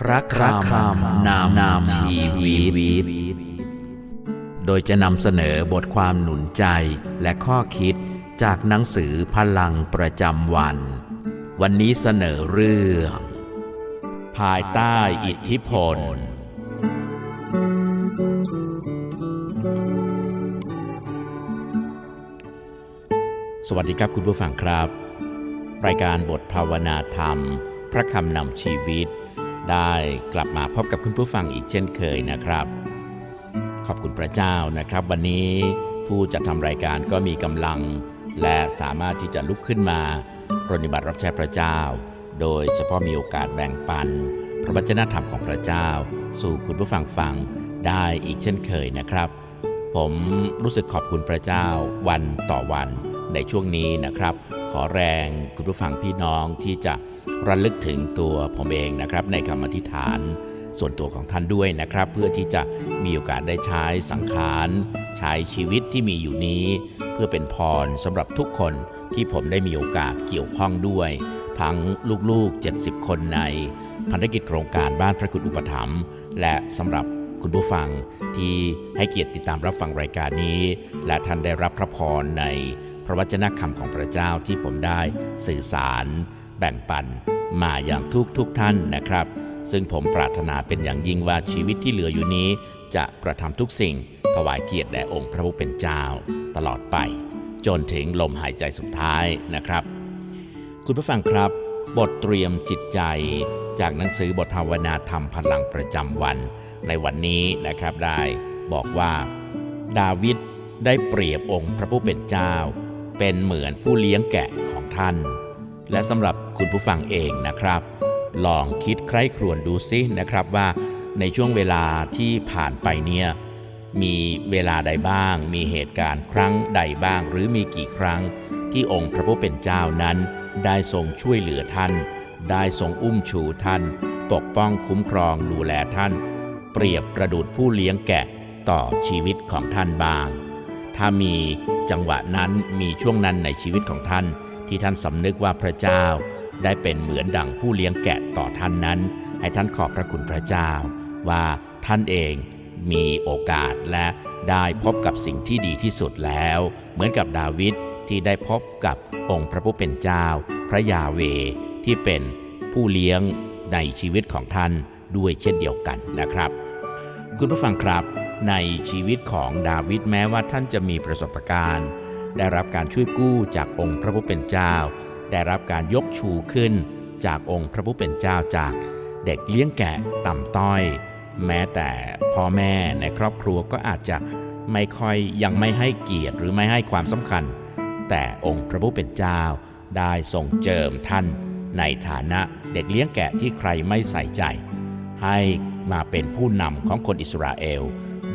พระครามนามนามชีวิต โดยจะนำเสนอบทความหนุนใจและข้อคิดจากหนังสือพลังประจำวัน วันนี้เสนอเรื่อง ภายใต้อิทธิพล สวัสดีครับคุณผู้ฟังครับ รายการบทภาวนาธรรม พระคำนำชีวิต ได้กลับมาพบกับคุณผู้ฟังอีกเช่นเคยนะครับ ขอบคุณพระเจ้านะครับ วันนี้ผู้จัดทำรายการก็มีกำลัง และสามารถที่จะลุกขึ้นมาปฏิบัติรับใช้พระเจ้า โดยเฉพาะมีโอกาสแบ่งปัน พระวจนะธรรมของพระเจ้า สู่คุณผู้ฟังฟังได้อีกเช่นเคยนะครับ ผมรู้สึกขอบคุณพระเจ้าวันต่อวันในช่วงนี้นะครับ ขอแรงคุณผู้ฟังพี่น้องที่จะ ระลึกถึงตัวผมเองนะครับ ในคำอธิษฐานส่วนตัวของท่านด้วยนะครับ เพื่อที่จะมีโอกาสได้ใช้สังขารใช้ชีวิตที่มีอยู่นี้ เพื่อเป็นพรสำหรับทุกคนที่ผมได้มีโอกาสเกี่ยวข้องด้วย ทั้งลูกๆ 70 คนในพันธกิจโครงการบ้านพระคุณอุปถัมภ์และสำหรับคุณผู้ฟังที่ให้เกียรติติดตามรับฟังรายการนี้ และท่านได้รับพระพรในพระวจนะคำของพระเจ้าที่ผมได้สื่อสาร แบ่งปันมาอย่างทุกทุกท่านนะครับ ซึ่งผมปรารถนาเป็นอย่างยิ่งว่าชีวิตที่เหลืออยู่นี้ จะกระทำทุกสิ่ง ถวายเกียรติแด่องค์พระผู้เป็นเจ้า ตลอดไป จนถึงลมหายใจสุดท้ายนะครับ คุณผู้ฟังครับ บทเตรียมจิตใจจากหนังสือบทภาวนาธรรมพลังประจำวัน ในวันนี้นะครับได้บอกว่า ดาวิดได้เปรียบองค์พระผู้เป็นเจ้า เป็นเหมือนผู้เลี้ยงแกะของท่าน และสำหรับคุณผู้ฟังเองนะครับ ลองคิดใคร่ครวญดูซินะครับว่าในช่วงเวลาที่ผ่านไปเนี่ยมีเวลาใดบ้าง มีเหตุการณ์ครั้งใดบ้าง หรือมีกี่ครั้ง ที่องค์พระผู้เป็นเจ้านั้น ได้ทรงช่วยเหลือท่าน ได้ทรงอุ้มชูท่าน ปกป้องคุ้มครองดูแลท่าน เปรียบประดุดผู้เลี้ยงแกะต่อชีวิตของท่านบาง ถ้ามีจังหวะนั้นมีช่วงนั้นในชีวิตของท่าน ที่ท่านสำนึกว่าพระเจ้า ได้เป็นเหมือนดั่งผู้เลี้ยงแกะต่อท่านนั้น ให้ท่านขอบพระคุณพระเจ้า ว่าท่านเองมีโอกาสและได้พบกับสิ่งที่ดีที่สุดแล้ว เหมือนกับดาวิดที่ได้พบกับองค์พระผู้เป็นเจ้า พระยาเวที่เป็นผู้เลี้ยงในชีวิตของท่านด้วยเช่นเดียวกันนะครับ คุณผู้ฟังครับในชีวิตของดาวิดแม้ว่าท่านจะมีประสบการณ์ ได้รับการช่วยกู้จากองค์พระผู้เป็นเจ้า ได้รับการยกชูขึ้นจากองค์พระผู้เป็นเจ้าจากเด็กเลี้ยงแกะต่ำต้อย แม้แต่พ่อแม่ในครอบครัวก็อาจจะไม่ค่อยยังไม่ให้เกียรติหรือไม่ให้ความสำคัญ แต่องค์พระผู้เป็นเจ้าได้ทรงเจิมท่านในฐานะเด็กเลี้ยงแกะที่ใครไม่ใส่ใจ ให้มาเป็นผู้นำของคนอิสราเอล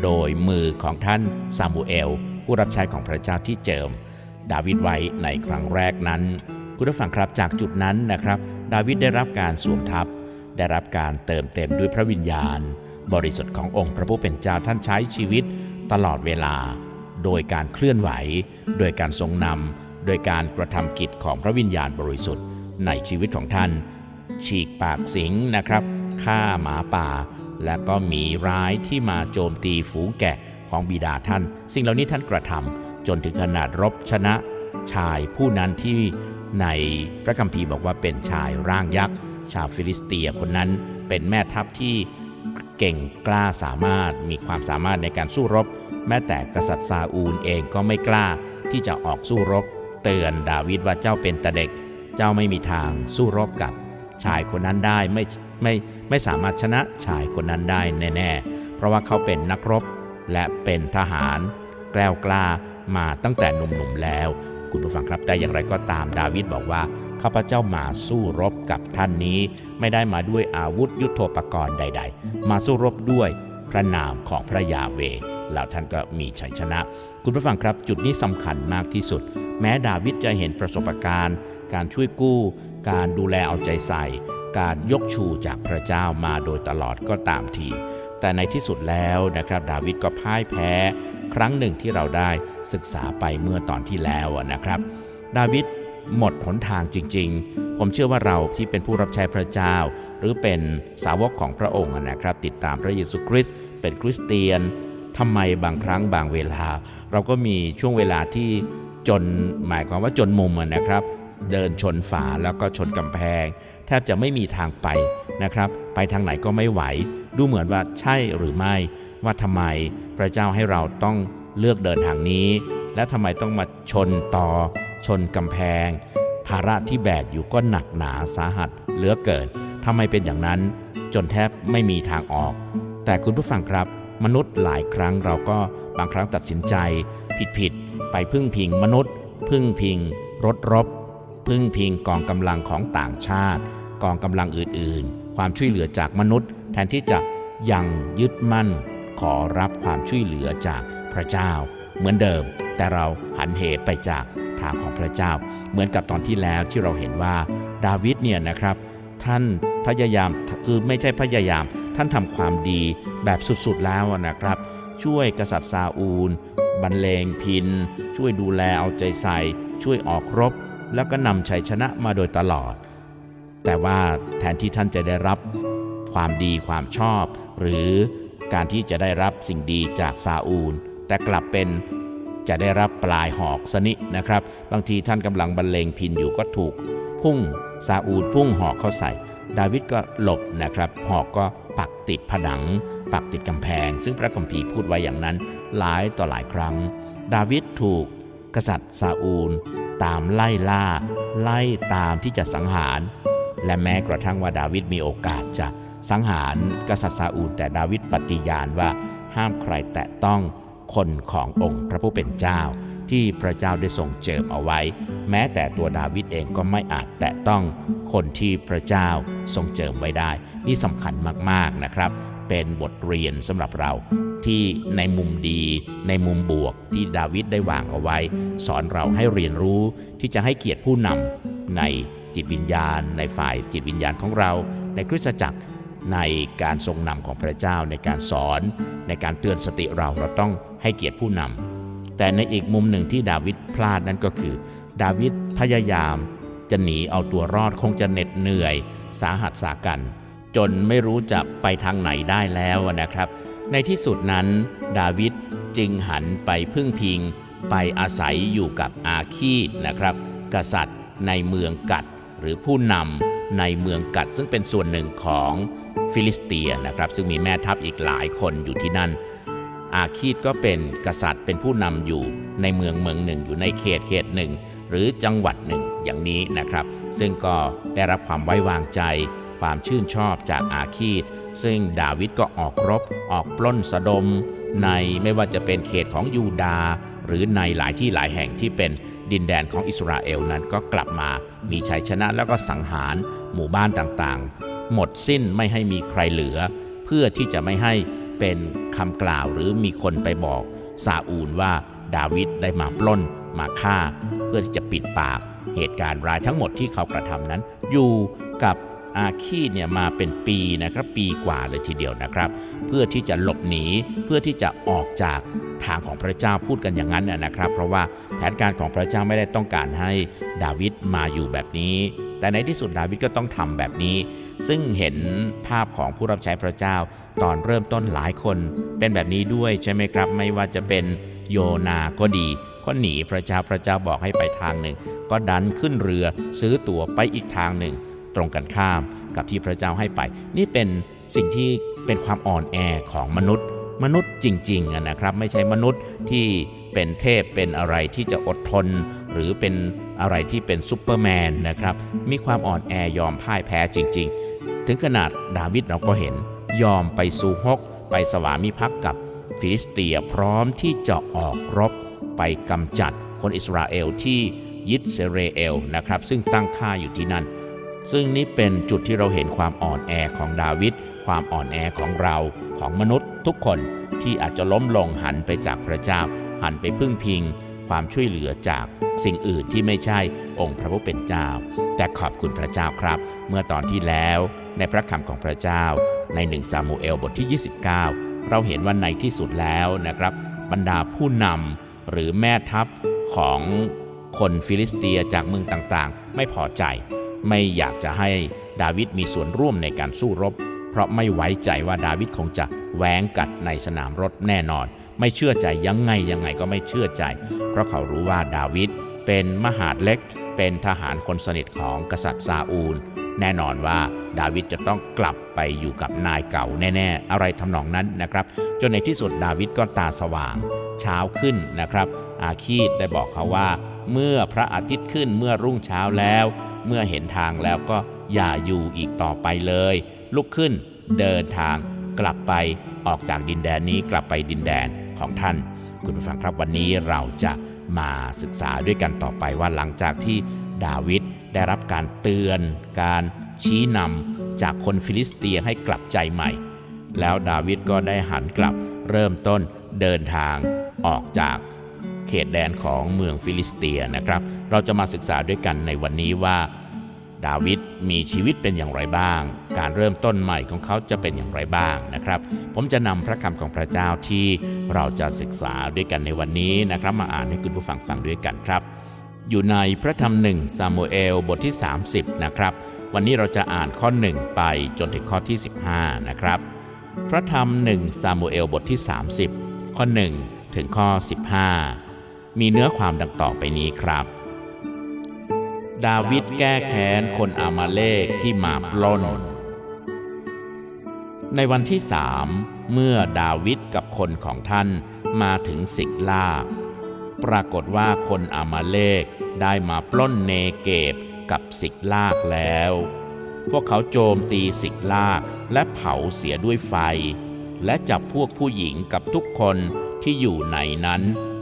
โดยมือของท่านซามูเอล ผู้รับใช้ของพระเจ้าที่เจิม ดาวิดไว้ในครั้งแรกนั้น คุณผู้ฟังครับจากจุดนั้นนะครับ ดาวิดได้รับการสวมทับ ได้รับการเติมเต็มด้วยพระวิญญาณ บริสุทธิ์ขององค์พระผู้เป็นเจ้าท่านใช้ชีวิต ตลอดเวลา โดยการเคลื่อนไหว โดยการทรงนำโดยการกระทำกิจของพระวิญญาณบริสุทธิ์ในชีวิตของท่าน ฉีกปากสิงนะครับฆ่าหมาป่า และก็หมีร้ายที่มาโจมตีฝูงแกะ ของบิดาท่าน สิ่งเหล่านี้ท่านกระทำจนถึงขนาดรบชนะชายผู้นั้นที่ในพระคัมภีร์บอกว่าเป็นชายร่างยักษ์ ชาวฟิลิสเตียคนนั้นเป็นแม่ทัพที่เก่งกล้าสามารถมีความสามารถในการสู้รบ แม้แต่กษัตริย์ซาอูลเองก็ไม่กล้าที่จะออกสู้รบ เตือนดาวิดว่าเจ้าเป็นแต่เด็ก เจ้าไม่มีทางสู้รบกับชายคนนั้นได้ไม่ไม่ไม่สามารถชนะชายคนนั้นได้แน่ ๆ เพราะว่าเขาเป็นนักรบ และเป็นทหาร แกล้วกล้ามาตั้งแต่หนุ่มๆแล้ว คุณผู้ฟังครับแต่อย่างไรก็ตามดาวิดบอกว่าข้าพเจ้ามาสู้รบกับท่านนี้ ไม่ได้มาด้วยอาวุธยุโทโธปกรณ์ใด ๆ มาสู้รบด้วยพระนามของพระยาเวห์แล้วท่านก็มีชัยชนะ คุณผู้ฟังครับจุดนี้สำคัญมากที่สุด แม้ดาวิดจะเห็นประสบการณ์ การช่วยกู้ การดูแลเอาใจใส่ การยกชูจากพระเจ้ามาโดยตลอดก็ตามที แต่ในที่สุดแล้วนะครับดาวิดก็พ่ายแพ้ ครั้งหนึ่งที่เราได้ศึกษาไปเมื่อตอนที่แล้วนะครับ ดาวิดหมดหนทางจริง ๆ ผมเชื่อว่าเราที่เป็นผู้รับใช้พระเจ้า หรือเป็นสาวกของพระองค์นะครับ ติดตามพระเยซูคริสต์เป็นคริสเตียนทำไมบางครั้งบางเวลา เราก็มีช่วงเวลาที่จนหมายความว่าจนมุมนะครับ เดินชนฝาแล้วก็ชนกำแพง แทบจะไม่มีทางไปนะครับ ไปทางไหนก็ไม่ไหว ดูเหมือนว่าใช่หรือไม่ว่าทำไมพระเจ้าให้เราต้องเลือกเดินทางนี้ และทำไมต้องมาชนต่อ ชนกำแพง ภาระที่แบกอยู่ก็หนักหนาสาหัสเหลือเกินทำไมเป็นอย่างนั้น จนแทบไม่มีทางออก แต่คุณผู้ฟังครับ มนุษย์หลายครั้งเราก็บางครั้งตัดสินใจ ผิดๆไปพึ่งพิงมนุษย์ พึ่งพิงรถรบ พึ่งพิงกองกำลังของต่างชาติ กองกำลังอื่นๆ ความช่วยเหลือจากมนุษย์ แทนที่จะยังยึดมั่น ขอรับความช่วยเหลือจากพระเจ้า เหมือนเดิม แต่เราหันเหไปจากทางของพระเจ้า เหมือนกับตอนที่แล้วที่เราเห็นว่าดาวิดเนี่ยนะครับ ท่านพยายามคือไม่ใช่พยายาม ท่านทำความดีแบบสุดๆแล้วนะครับ ช่วยกษัตริย์ซาอูลบรรเลงพิน ช่วยดูแลเอาใจใส่ ช่วยออกรบ แล้วก็นำชัยชนะมาโดยตลอด แต่ว่าแทนที่ท่านจะได้รับความดีความชอบ หรือการที่จะได้รับสิ่งดีจากซาอูล แต่กลับเป็นจะได้รับปลายหอกสนินะครับ บางทีท่านกำลังบรรเลงพินอยู่ก็ถูก พุ่งซาอูลพุ่งหอกเข้าใส่ ดาวิดก็หลบนะครับ หอกก็ปักติดผนัง ปักติดกำแพง ซึ่งพระคัมภีร์พูดไว้อย่างนั้นหลายต่อหลายครั้ง ดาวิดถูกกษัตริย์ซาอูล ตามไล่ล่า ไล่ตามที่จะสังหาร และแม้กระทั่งว่าดาวิดมีโอกาสจะสังหารกษัตริย์ซาอูล แต่ดาวิดปฏิญาณว่าห้ามใครแตะต้องคนขององค์พระผู้เป็นเจ้า ที่พระเจ้าได้ทรงเจิมเอาไว้ แม้แต่ตัวดาวิดเองก็ไม่อาจแตะต้องคนที่พระเจ้าทรงเจิมไว้ได้ นี่สำคัญมากๆนะครับ เป็นบทเรียนสำหรับเราที่ในมุมดี ในมุมบวกที่ดาวิดได้วางเอาไว้ สอนเราให้เรียนรู้ที่จะให้เกียรติผู้นำใน จิตวิญญาณ ในฝ่ายจิตวิญญาณของเรา ในคริสตจักรในการทรงนำของพระเจ้าในการสอน ในการเตือนสติเราเราต้องให้เกียรติผู้นำแต่ในอีกมุมหนึ่งที่ดาวิดพลาดนั่นก็คือ ดาวิดพยายามจะหนีเอาตัวรอดคงจะเหน็ดเหนื่อย สาหัสสากัน จนไม่รู้จะไปทางไหนได้แล้วนะครับ ในที่สุดนั้น ดาวิดจึงหันไปพึ่งพิง ไปอาศัยอยู่กับอาคีดนะครับ กษัตริย์ในเมืองกัด หรือผู้นำในเมืองกัด ซึ่งเป็นส่วนหนึ่งของฟิลิสเตียนะครับ ซึ่งมีแม่ทัพอีกหลายคนอยู่ที่นั่น อาคีดก็เป็นกษัตริย์เป็นผู้นำอยู่ในเมืองเมืองหนึ่ง อยู่ในเขตเขตหนึ่ง หรือจังหวัดหนึ่งอย่างนี้นะครับ ซึ่งก็ได้รับความไว้วางใจ ความชื่นชอบจากอาคีดซึ่งดาวิดก็ออกรบออกปล้นสะดมในไม่ว่าจะเป็นเขตของยูดาห์หรือในหลายที่หลายแห่งที่เป็น ดินแดนของอิสราเอลนั้นก็กลับมามีชัยชนะแล้วก็สังหารหมู่บ้านต่างๆ หมดสิ้นไม่ให้มีใครเหลือ เพื่อที่จะไม่ให้เป็นคำกล่าวหรือมีคนไปบอกซาอูลว่าดาวิดได้มาปล้นมาฆ่า เพื่อที่จะปิดปากเหตุการณ์ร้ายทั้งหมดที่เขากระทำนั้น อยู่กับ อาคีดเนี่ยมาเป็นปีนะครับปีกว่าเลยทีเดียวนะครับ เพื่อที่จะหลบหนีเพื่อที่จะออกจากทางของพระเจ้าพูดกันอย่างนั้นนะครับ เพราะว่าแผนการของพระเจ้าไม่ได้ต้องการให้ดาวิดมาอยู่แบบนี้ แต่ในที่สุดดาวิดก็ต้องทำแบบนี้ ซึ่งเห็นภาพของผู้รับใช้พระเจ้า ตอนเริ่มต้นหลายคนเป็นแบบนี้ด้วยใช่ไหมครับ ไม่ว่าจะเป็นโยนาก็ดีก็หนีพระเจ้าพระเจ้าบอกให้ไปทางหนึ่ง ก็ดันขึ้นเรือซื้อตั๋วไปอีกทางหนึ่ง ตรงกันข้ามกับที่พระเจ้าให้ไป นี่เป็นสิ่งที่เป็นความอ่อนแอของมนุษย์ มนุษย์จริงๆนะครับ ไม่ใช่มนุษย์ที่เป็นเทพเป็นอะไรที่จะอดทน หรือเป็นอะไรที่เป็นซูเปอร์แมนนะครับ มีความอ่อนแอยอมพ่ายแพ้จริง ๆ ถึงขนาดดาวิดเราก็เห็น ยอมไปสู่ฮก ไปสวามิภักดิ์กับฟิลิสเตียพร้อมที่จะออกรบไปกำจัดคนอิสราเอลที่ยิดเซเรเอลนะครับ ซึ่งตั้งค่าอยู่ที่นั่น ซึ่งนี่เป็นจุดที่เราเห็นความอ่อนแอของดาวิดความอ่อนแอของเราของมนุษย์ทุกคนที่อาจจะล้มลงหันไปจากพระเจ้า หันไปพึ่งพิง ความช่วยเหลือจากสิ่งอื่นที่ไม่ใช่องค์พระผู้เป็นเจ้า แต่ขอบคุณพระเจ้าครับ เมื่อตอนที่แล้วในพระคำของพระเจ้า ในหนึ่งซามูเอลบทที่ 29 เราเห็นว่าในที่สุดแล้วนะครับ บรรดาผู้นำหรือแม่ทัพของคนฟิลิสเตียจากเมืองต่างๆ ไม่พอใจ ไม่อยากจะให้ดาวิดมีส่วนร่วมในการสู้รบ เพราะไม่ไว้ใจว่าดาวิดคงจะแหวงกัดในสนามรบแน่นอน ไม่เชื่อใจยังไงยังไงก็ไม่เชื่อใจ เพราะเขารู้ว่าดาวิดเป็นมหาดเล็ก เป็นทหารคนสนิทของกษัตริย์ซาอูล แน่นอนว่าดาวิดจะต้องกลับไปอยู่กับนายเก่าแน่ ๆ อะไรทำนองนั้นนะครับ จนในที่สุดดาวิดก็ตาสว่าง เช้าขึ้นนะครับ อาคีดได้บอกเขาว่า เมื่อพระอาทิตย์ขึ้นเมื่อรุ่งเช้าแล้ว เมื่อเห็นทางแล้วก็อย่าอยู่อีกต่อไปเลย ลุกขึ้นเดินทางกลับไปออกจากดินแดนนี้กลับไปดินแดนของท่าน คุณผู้ฟังครับวันนี้เราจะมาศึกษาด้วยกันต่อไปว่าหลังจากที่ดาวิดได้รับการเตือน การชี้นำจากคนฟิลิสเตียให้กลับใจใหม่ แล้วดาวิดก็ได้หันกลับเริ่มต้นเดินทางออกจาก เขตแดนของเมืองฟิลิสเตียนะครับ เราจะมาศึกษาด้วยกันในวันนี้ว่า ดาวิดมีชีวิตเป็นอย่างไรบ้าง การเริ่มต้นใหม่ของเขาจะเป็นอย่างไรบ้างนะครับ ผมจะนำพระคำของพระเจ้าที่เราจะศึกษาด้วยกันในวันนี้นะครับ มาอ่านให้คุณผู้ฟังฟังด้วยกันครับ อยู่ในพระธรรมหนึ่งซามูเอลบทที่ 30 นะครับ วันนี้เราจะอ่านข้อ 1 ไปจนถึงข้อที่ 15 นะครับ พระธรรมหนึ่งซามูเอลบทที่ 30 ข้อ 1 ถึงข้อ 15 มีเนื้อความดังต่อไปนี้ครับ ดาวิดแก้แค้นคนอามาเลกที่มาปล้น ในวันที่สามเมื่อดาวิดกับคนของท่านมาถึงสิกลาปรากฏว่าคนอามาเลกได้มาปล้นเนเกบกับสิกลากแล้ว พวกเขาโจมตีสิกลากและเผาเสียด้วยไฟ และจับพวกผู้หญิงกับทุกคนที่อยู่ในนั้น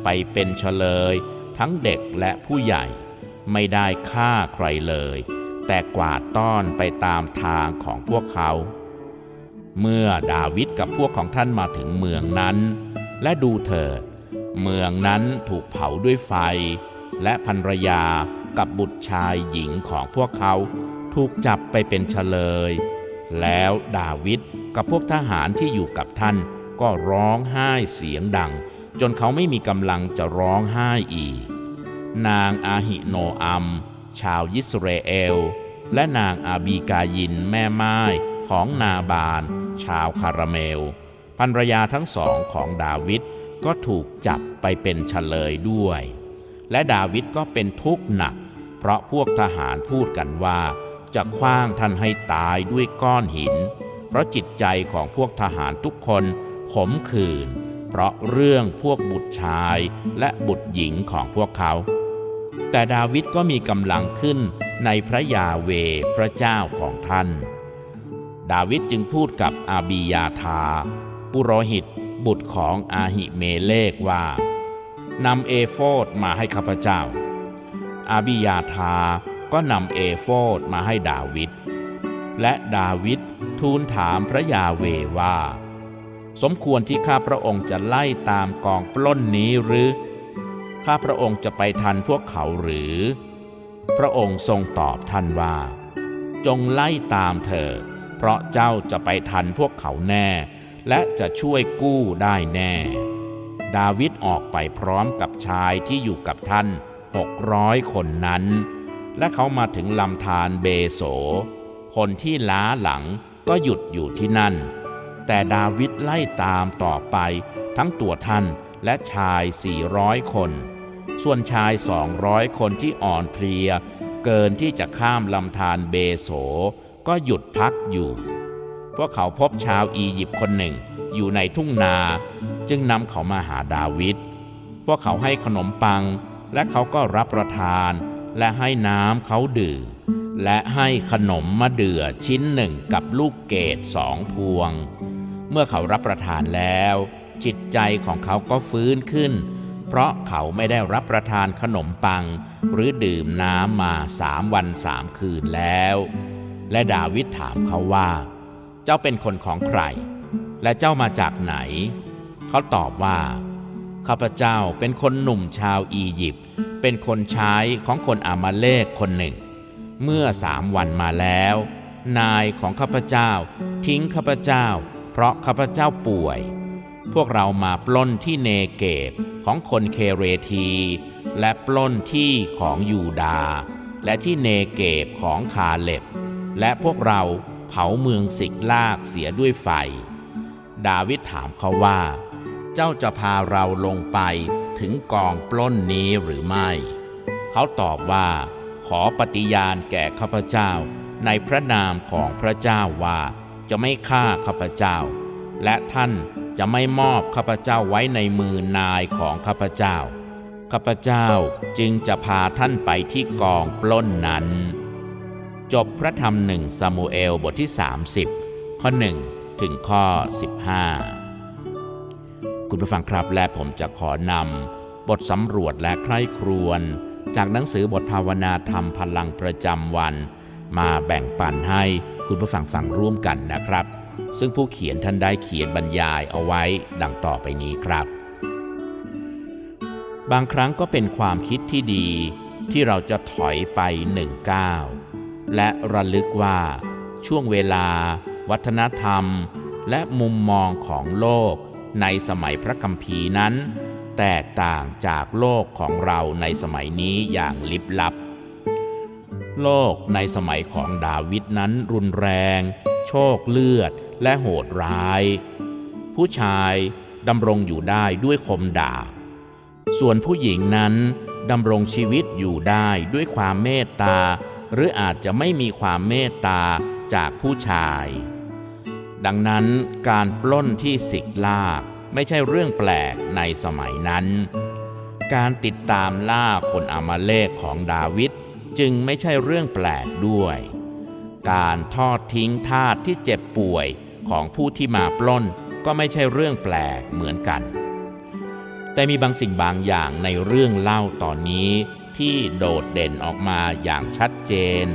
ไปเป็นเฉลย ทั้งเด็กและผู้ใหญ่ ไม่ได้ฆ่าใครเลย แต่กวาดต้อนไปตามทางของพวกเขา เมื่อดาวิดกับพวกของท่านมาถึงเมืองนั้น และดูเถิด เมืองนั้นถูกเผาด้วยไฟ และภรรยากับบุตรชายหญิงของพวกเขาถูกจับไปเป็นเฉลย แล้วดาวิดกับพวกทหารที่อยู่กับท่านก็ร้องไห้เสียงดัง จนเขาไม่มีกำลังจะร้องไห้อีก นางอาหิโนอัม ชาวยิสราเอล และนางอาบีกายินแม่ไม้ของนาบาน ชาวคาราเมลภรรยาทั้งสองของดาวิดก็ถูกจับไปเป็นเฉลยด้วย และดาวิดก็เป็นทุกข์หนัก เพราะพวกทหารพูดกันว่า จะคว้างท่านให้ตายด้วยก้อนหิน เพราะจิตใจของพวกทหารทุกคนขมขื่น เพราะเรื่องพวกบุตรชายและบุตรหญิงของพวกเขา แต่ดาวิดก็มีกำลังขึ้นในพระยาเวพระเจ้าของท่าน ดาวิดจึงพูดกับอาบียาธา ปุโรหิตบุตรของอาหิเมเลกว่านำเอโฟดมาให้ข้าพเจ้า อาบิยาธาก็นำเอโฟดมาให้ดาวิด และดาวิดทูลถามพระยาเวว่า สมควรที่ข้าพระองค์จะไล่ตามกองปล้นนี้หรือ ข้าพระองค์จะไปทันพวกเขาหรือ พระองค์ทรงตอบท่านว่า จงไล่ตามเถิดเพราะเจ้าจะไปทันพวกเขาแน่ และจะช่วยกู้ได้แน่ ดาวิดออกไปพร้อมกับชายที่อยู่กับท่านหกร้อยคนนั้น และเขามาถึงลำธารเบโส คนที่ล้าหลังก็หยุดอยู่ที่นั่น แต่ดาวิดไล่ตามต่อไปทั้งตัวท่านและชาย 400 คน ส่วนชาย 200 คนที่อ่อนเพลีย เกินที่จะข้ามลำธารเบโส ก็หยุดพักอยู่ พวกเขาพบชาวอียิปต์คนหนึ่งอยู่ในทุ่งนา จึงนำเขามาหาดาวิด พวกเขาให้ขนมปัง และเขาก็รับประทาน และให้น้ำเขาดื่ม และให้ขนมมะเดื่อชิ้นหนึ่งกับลูกเกดสองพวง เมื่อเขารับประทานแล้ว จิตใจของเขาก็ฟื้นขึ้น เพราะเขาไม่ได้รับประทานขนมปัง หรือดื่มน้ำมาสามวันสามคืนแล้ว และดาวิดถามเขาว่า เจ้าเป็นคนของใคร และเจ้ามาจากไหน เขาตอบว่า ข้าพเจ้าเป็นคนหนุ่มชาวอียิปต์เป็นคนใช้ของคนอามาเลกคนหนึ่ง เมื่อสามวันมาแล้ว นายของข้าพเจ้า ทิ้งข้าพเจ้า เพราะข้าพเจ้าป่วย พวกเรามาปล้นที่เนเกบของคนเคเรที และปล้นที่ของยูดา และที่เนเกบของคาเล็บ และพวกเราเผาเมืองสิกลากเสียด้วยไฟ ดาวิดถามเขาว่า เจ้าจะพาเราลงไปถึงกองปล้นนี้หรือไม่ เขาตอบว่าขอปฏิญาณแก่ข้าพเจ้าในพระนามของพระเจ้าว่า จะไม่ฆ่าข้าพเจ้า และท่านจะไม่มอบข้าพเจ้าไว้ในมือนายของข้าพเจ้า ข้าพเจ้าจึงจะพาท่านไปที่กองปล้นนั้น จบพระธรรมหนึ่งซามูเอลบทที่ 30 ข้อ 1 ถึงข้อ 15 คุณผู้ฟังครับและผมจะขอนำบทสำรวจและใคร่ครวญจากหนังสือบทภาวนาธรรมพลังประจำวัน มาแบ่งปันให้คุณผู้ฟังฟังร่วมกันนะครับ ซึ่งผู้เขียนท่านได้เขียนบรรยายเอาไว้ดังต่อไปนี้ครับ บางครั้งก็เป็นความคิดที่ดีที่เราจะถอยไปหนึ่งก้าวและระลึกว่าช่วงเวลา วัฒนธรรม และมุมมองของโลก ในสมัยพระคัมภีร์นั้น แตกต่างจากโลกของเราในสมัยนี้อย่างลิบลับ โลกในสมัยของดาวิดนั้นรุนแรง โชคเลือดและโหดร้าย ผู้ชายดำรงอยู่ได้ด้วยคมดาบ ส่วนผู้หญิงนั้นดำรงชีวิตอยู่ได้ด้วยความเมตตา หรืออาจจะไม่มีความเมตตาจากผู้ชาย ดังนั้นการปล้นที่สิกลากไม่ใช่เรื่องแปลกในสมัยนั้น การติดตามล่าคนอามาเลกของดาวิด จึงไม่ใช่เรื่องแปลกด้วย การทอดทิ้งทาสที่เจ็บป่วยของผู้ที่มาปล้นก็ไม่ใช่เรื่องแปลกเหมือนกัน แต่มีบางสิ่งบางอย่างในเรื่องเล่าตอนนี้ที่โดดเด่นออกมาอย่างชัดเจน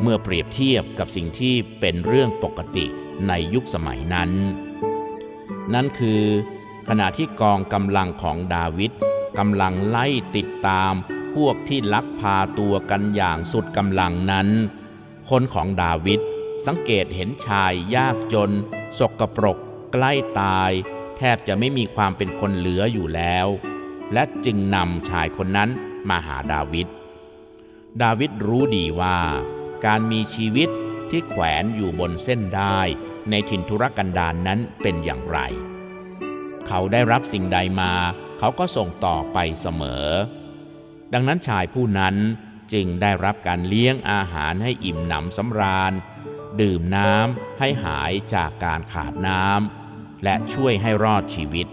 เมื่อเปรียบเทียบกับสิ่งที่เป็นเรื่องปกติในยุคสมัยนั้น นั่นคือขณะที่กองกำลังของดาวิดกำลังไล่ติดตาม พวกที่ลักพาตัวกันอย่างสุดกำลังนั้น คนของดาวิดสังเกตเห็นชายยากจน สกปรก ใกล้ตาย แทบจะไม่มีความเป็นคนเหลืออยู่แล้ว และจึงนำชายคนนั้นมาหาดาวิดดาวิดรู้ดีว่า การมีชีวิตที่แขวนอยู่บนเส้นได้ในถิ่นทุรกันดารนนั้นเป็นอย่างไร เขาได้รับสิ่งใดมา เขาก็ส่งต่อไปเสมอ ดังนั้นชายผู้นั้นจึงได้รับการเลี้ยงอาหารให้อิ่มหนำสำราญ ดื่มน้ำให้หายจากการขาดน้ำและช่วยให้รอดชีวิต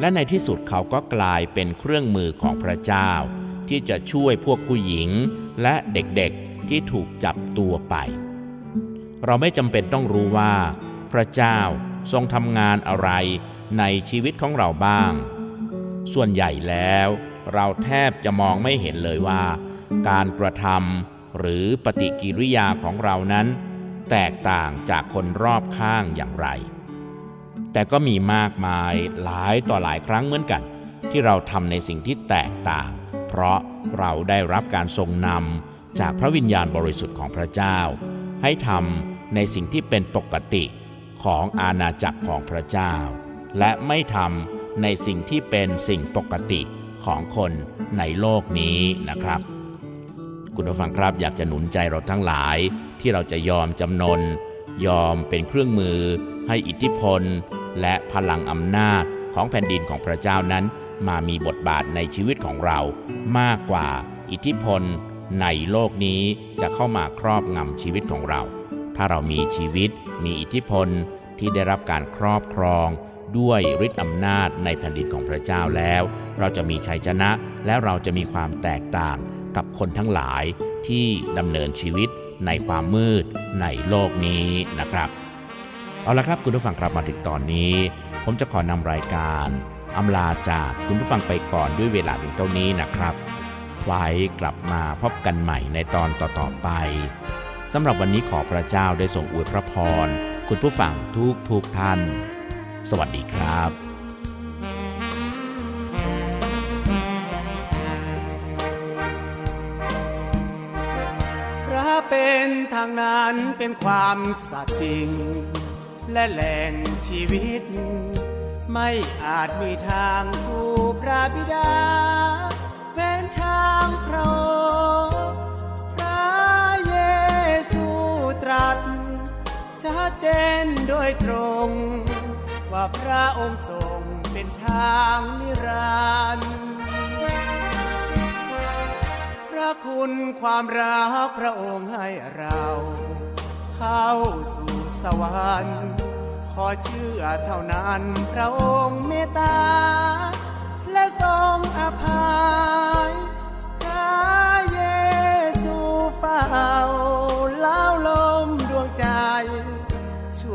และในที่สุดเขาก็กลายเป็นเครื่องมือของพระเจ้า ที่จะช่วยพวกผู้หญิงและเด็กๆที่ถูกจับตัวไป เราไม่จำเป็นต้องรู้ว่า พระเจ้าทรงทำงานอะไรในชีวิตของเราบ้าง ส่วนใหญ่แล้ว เราแทบจะมองไม่เห็นเลยว่า การกระทำหรือปฏิกิริยาของเรานั้น แตกต่างจากคนรอบข้างอย่างไร แต่ก็มีมากมายหลายต่อหลายครั้งเหมือนกัน ที่เราทำในสิ่งที่แตกต่าง เพราะเราได้รับการทรงนำจากพระวิญญาณบริสุทธิ์ของพระเจ้า ให้ทำในสิ่งที่เป็นปกติของอาณาจักรของพระเจ้า และไม่ทำในสิ่งที่เป็นสิ่งปกติ ของคนในโลกนี้นะครับ คุณผู้ฟังครับอยากจะหนุนใจเราทั้งหลายที่เราจะยอมจำนน ยอมเป็นเครื่องมือ ให้อิทธิพล และพลังอำนาจของแผ่นดินของพระเจ้านั้น มามีบทบาทในชีวิตของเรามากกว่าอิทธิพลในโลกนี้จะเข้ามาครอบงำชีวิตของเรา ถ้าเรามีชีวิตมีอิทธิพลที่ได้รับการครอบครอง ด้วยฤทธิ์อำนาจในแผ่นดินของพระเจ้าแล้ว เราจะมีชัยชนะและเราจะมีความแตกต่างกับคนทั้งหลายที่ดำเนินชีวิตในความมืดในโลกนี้นะครับเอาละครับคุณผู้ฟังครับมาถึงตอนนี้ ผมจะขอนำรายการอำลาจากคุณผู้ฟังไปก่อนด้วยเวลาถึงเท่านี้นะครับ ไว้กลับมาพบกันใหม่ในตอนต่อๆไปสำหรับวันนี้ขอพระเจ้าได้ทรงอวยพระพร คุณผู้ฟังทุกทุกท่าน สวัสดีครับพระเป็นทางนั้นเป็นความสัตย์จริง และแหล่งชีวิต ไม่อาจมีทางสู่พระบิดาเป็นทางพระพระเยซูตรัสชัดเจนโดยตรง ว่าพระองค์ทรงเป็นทางนิรันดร์พระคุณความรักพระองค์ให้เรา เข้าสู่สวรรค์ขอเชื่อเท่านั้นพระองค์เมตตาและทรงอภัย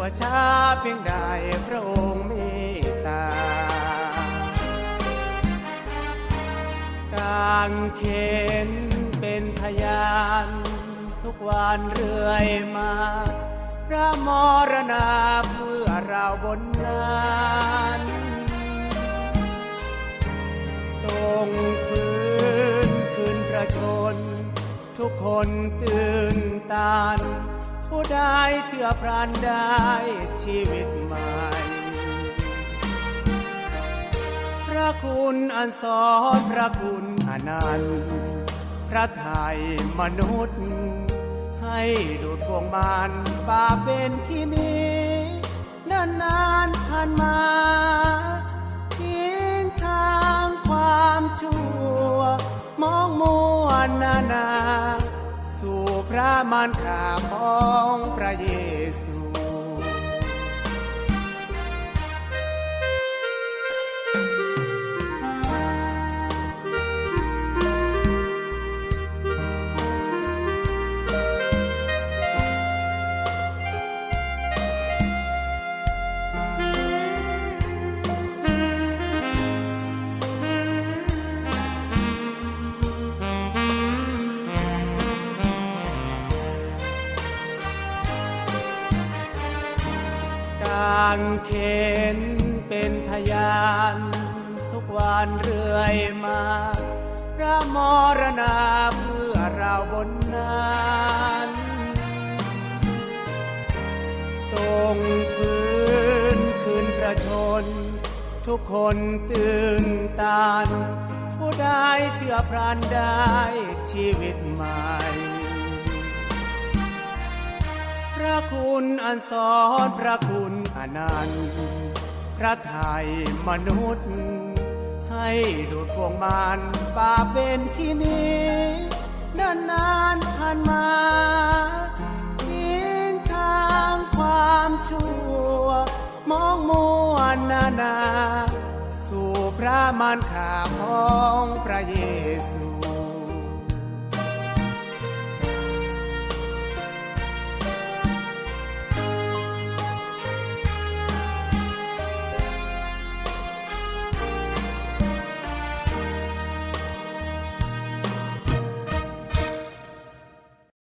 วช้าเพียงใดพระองค์เมตตา การเข็นเป็นพยาน ทุกวันเรื่อยมา พระมรณาเพื่อเราบนนั้นทรงฟื้นคืนพระชน ทุกคนตื่นตาน ผู้ได้เชื่อพรานได้ชีวิตใหม่ พระคุณอันสอนพระคุณอนันต์พระไทยมนุษย์ ให้ดูดพวงมารบาเป็นที่มีนานนานผ่านมาทิ้งทางความชั่ว มองมัวนานาสู่พ ระมารขาของพระเยซู การเข็นเป็นพยาน ทุกวันเรื่อยมา พระมรณาเพื่อเราบนนั้นทรงฟื้นคืนพระชน ทุกคนตื่นตานผู้ได้เชื่อพรานได้ชีวิตใหม่พระคุณอันสอนพระคุณ อนันต์พระไทยมนุษย์ ให้ดูดพวงมารบาเป็นที่มีนานนานผ่านมาทิ้งทางความชั่ว มองมัวนานา สู่พระมารขาของพระเยซู